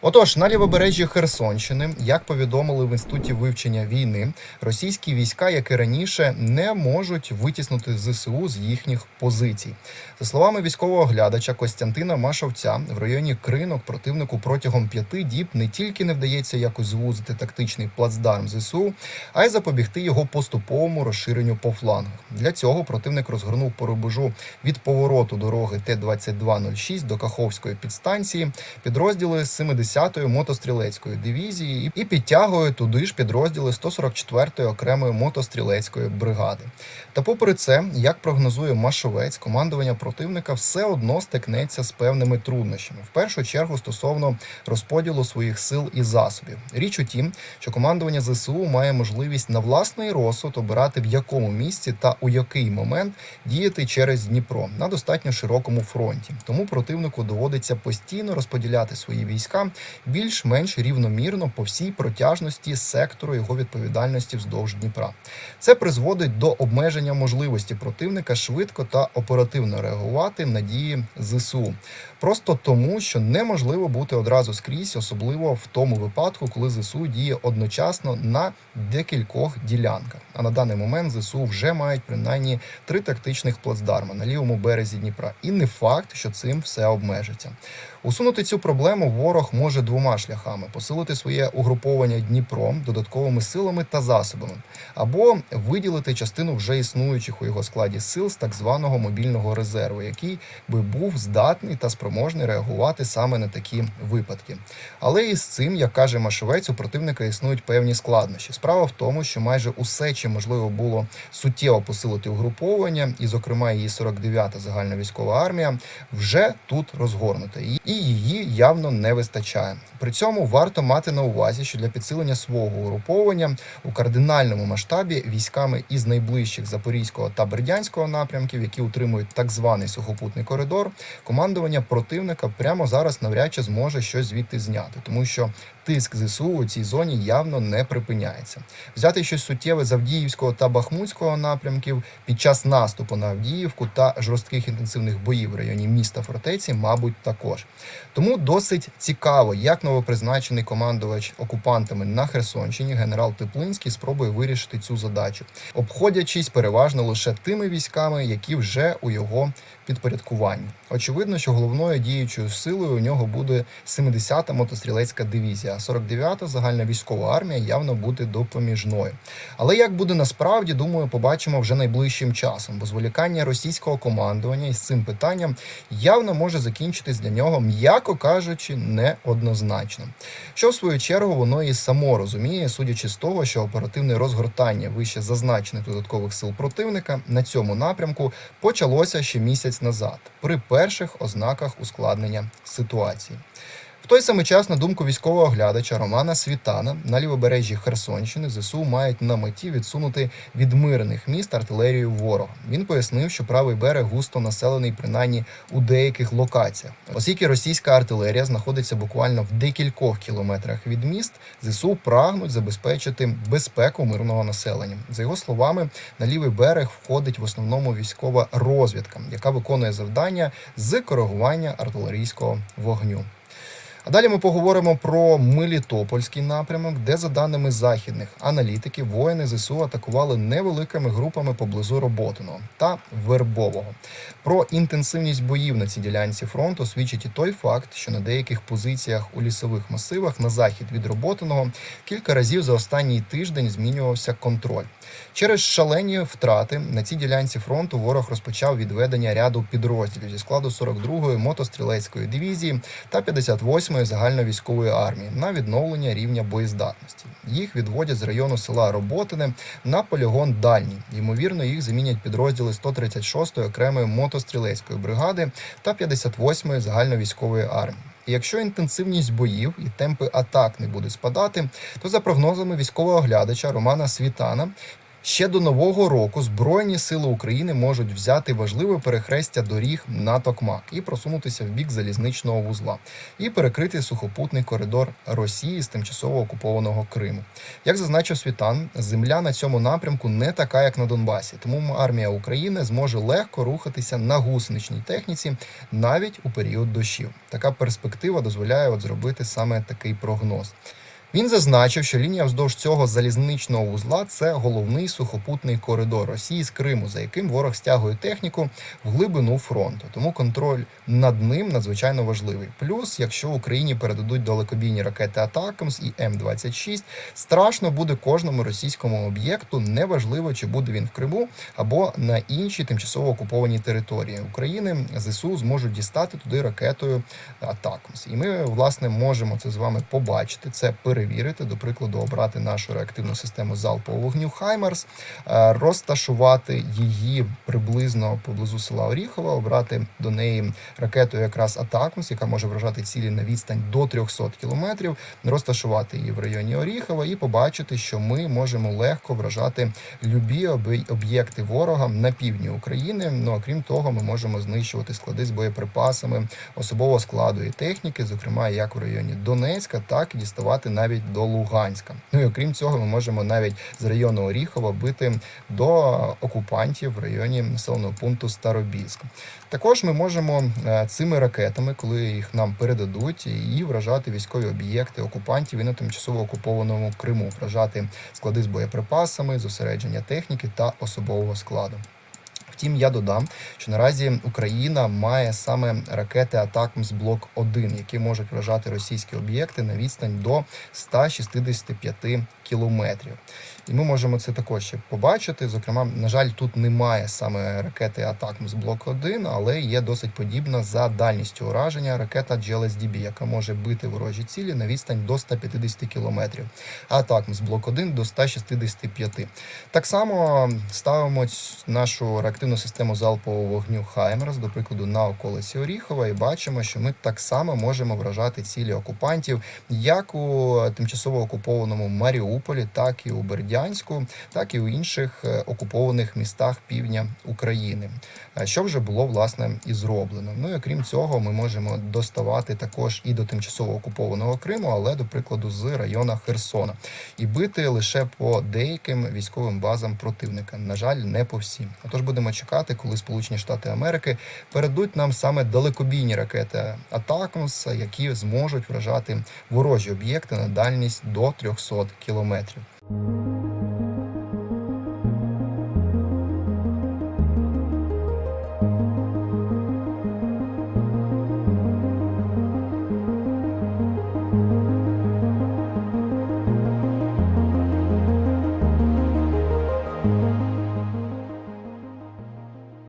Отож, на лівобережжі Херсонщини, як повідомили в інституті вивчення війни, російські війська, як і раніше, не можуть витіснути ЗСУ з їхніх позицій. За словами військового оглядача Костянтина Машовця, в районі Кринок противнику протягом п'яти діб не тільки не вдається якось звузити тактичний плацдарм ЗСУ, а й запобігти його поступовому розширенню по флангах. Для цього противник розгорнув по рубежу від повороту дороги Т-2206 до Каховської підстанції підрозділи 70-ї мотострілецької дивізії і підтягує туди ж підрозділи 144-ї окремої мотострілецької бригади. Та попри це, як прогнозує Машовець, командування противника все одно стикнеться з певними труднощами. В першу чергу стосовно розподілу своїх сил і засобів. Річ у тім, що командування ЗСУ має можливість на власний розсуд обирати в якому місці та у який момент діяти через Дніпро на достатньо широкому фронті. Тому противнику доводиться постійно розподіляти свої війська більш-менш рівномірно по всій протяжності сектору його відповідальності вздовж Дніпра. Це призводить до обмеження можливості противника швидко та оперативно реагувати на дії ЗСУ. Просто тому, що неможливо бути одразу скрізь, особливо в тому випадку, коли ЗСУ діє одночасно на декількох ділянках. А на даний момент ЗСУ вже мають принаймні три тактичних плацдарми на лівому березі Дніпра. І не факт, що цим все обмежиться. Усунути цю проблему ворог може двома шляхами: посилити своє угруповання Дніпром додатковими силами та засобами, або виділити частину вже існуючих у його складі сил з так званого мобільного резерву, який би був здатний та спроможний реагувати саме на такі випадки. Але і з цим, як каже Машовець, у противника існують певні складнощі. Справа в тому, що майже усе, чим можливо було суттєво посилити угруповання, і, зокрема, її 49-та загальна військова армія, вже тут розгорнута, і її явно не вистачає. При цьому варто мати на увазі, що для підсилення свого угруповання у кардинальному масштабі військами із найближчих Запорізького та Бердянського напрямків, які утримують так званий сухопутний коридор, командування противника прямо зараз навряд чи зможе щось звідти зняти, тому що тиск ЗСУ у цій зоні явно не припиняється. Взяти щось суттєве з Авдіївського та Бахмутського напрямків під час наступу на Авдіївку та жорстких інтенсивних боїв в районі міста фортеці, мабуть, також. Тому досить цікаво, як новопризначений командувач окупантами на Херсонщині генерал Теплинський спробує вирішити цю задачу, обходячись переважно лише тими військами, які вже у його підпорядкуванні. Очевидно, що головною діючою силою у нього буде 70-та мотострілецька дивізія, а 49-та загальна військова армія явно буде допоміжною. Але як буде насправді, думаю, побачимо вже найближчим часом, бо зволікання російського командування із цим питанням явно може закінчитись для нього, м'яко кажучи, неоднозначним. Що в свою чергу воно і само розуміє, судячи з того, що оперативне розгортання вище зазначених додаткових сил противника на цьому напрямку почалося ще місяць назад, при перших ознаках ускладнення ситуації. В той самий час, на думку військового оглядача Романа Світана, на лівобережжі Херсонщини ЗСУ мають на меті відсунути від мирних міст артилерію ворога. Він пояснив, що правий берег густо населений принаймні у деяких локаціях. Оскільки російська артилерія знаходиться буквально в декількох кілометрах від міст, ЗСУ прагнуть забезпечити безпеку мирного населення. За його словами, на лівий берег входить в основному військова розвідка, яка виконує завдання з коригування артилерійського вогню. А далі ми поговоримо про Мелітопольський напрямок, де, за даними західних аналітиків, воїни ЗСУ атакували невеликими групами поблизу Роботиного та Вербового. Про інтенсивність боїв на цій ділянці фронту свідчить і той факт, що на деяких позиціях у лісових масивах на захід від Роботиного кілька разів за останній тиждень змінювався контроль. Через шалені втрати на цій ділянці фронту ворог розпочав відведення ряду підрозділів зі складу 42-ї мотострілецької дивізії та 58-ї загальновійськової армії на відновлення рівня боєздатності. Їх відводять з району села Роботине на полігон Дальній. Ймовірно, їх замінять підрозділи 136-ї окремої мотострілецької бригади та 58-ї загальновійськової армії. Якщо інтенсивність боїв і темпи атак не будуть спадати, то за прогнозами військового оглядача Романа Світана. Ще до нового року Збройні сили України можуть взяти важливе перехрестя доріг на Токмак і просунутися в бік залізничного вузла, і перекрити сухопутний коридор Росії з тимчасово окупованого Криму. Як зазначив Світан, земля на цьому напрямку не така, як на Донбасі, тому армія України зможе легко рухатися на гусеничній техніці навіть у період дощів. Така перспектива дозволяє от зробити саме такий прогноз. Він зазначив, що лінія вздовж цього залізничного вузла це головний сухопутний коридор Росії з Криму, за яким ворог стягує техніку в глибину фронту. Тому контроль над ним надзвичайно важливий. Плюс, якщо Україні передадуть далекобійні ракети Атакамс і М-26, страшно буде кожному російському об'єкту, неважливо чи буде він в Криму або на іншій тимчасово окупованій території України. ЗСУ зможуть дістати туди ракетою Атакамс. І ми власне можемо це з вами побачити. Це перевірити, до прикладу, обрати нашу реактивну систему залпового вогню Хаймерс, е, розташувати її приблизно поблизу села Оріхова, обрати до неї ракету якраз Атакмс, яка може вражати цілі на відстань до 300 кілометрів, розташувати її в районі Оріхова і побачити, що ми можемо легко вражати любі об'єкти ворога на півдні України. Ну а крім того, ми можемо знищувати склади з боєприпасами особового складу і техніки, зокрема як в районі Донецька, так і діставати навіть до Луганська. Ну і окрім цього, ми можемо навіть з району Оріхова бити до окупантів в районі населеного пункту Старобільськ. Також ми можемо е, цими ракетами, коли їх нам передадуть, і вражати військові об'єкти окупантів і на тимчасово окупованому Криму, вражати склади з боєприпасами, зосередження техніки та особового складу. Втім, я додам, що наразі Україна має саме ракети Атакмс Блок 1 які можуть вражати російські об'єкти на відстань до 165 кілометрів. І ми можемо це також ще побачити. Зокрема, на жаль, тут немає саме ракети Атакмс Блок 1 але є досить подібна за дальністю ураження ракета GLSDB, яка може бити ворожі цілі на відстань до 150 кілометрів. А Атакмс Блок 1 до 165. Так само ставимо нашу реактивну систему залпового вогню Хаймерс, до прикладу, на околиці Оріхова, і бачимо, що ми так само можемо вражати цілі окупантів як у тимчасово окупованому Маріуполі, так і у Бердянську, так і у інших е, окупованих містах півдня України. Е, Що вже було власне і зроблено. Ну і окрім цього, ми можемо доставати також і до тимчасово окупованого Криму, але до прикладу з району Херсона, і бити лише по деяким військовим базам противника. На жаль, не по всім. Отож будемо чекати, коли Сполучені Штати Америки передадуть нам саме далекобійні ракети Атакмс, які зможуть вражати ворожі об'єкти на дальність до 300 metro.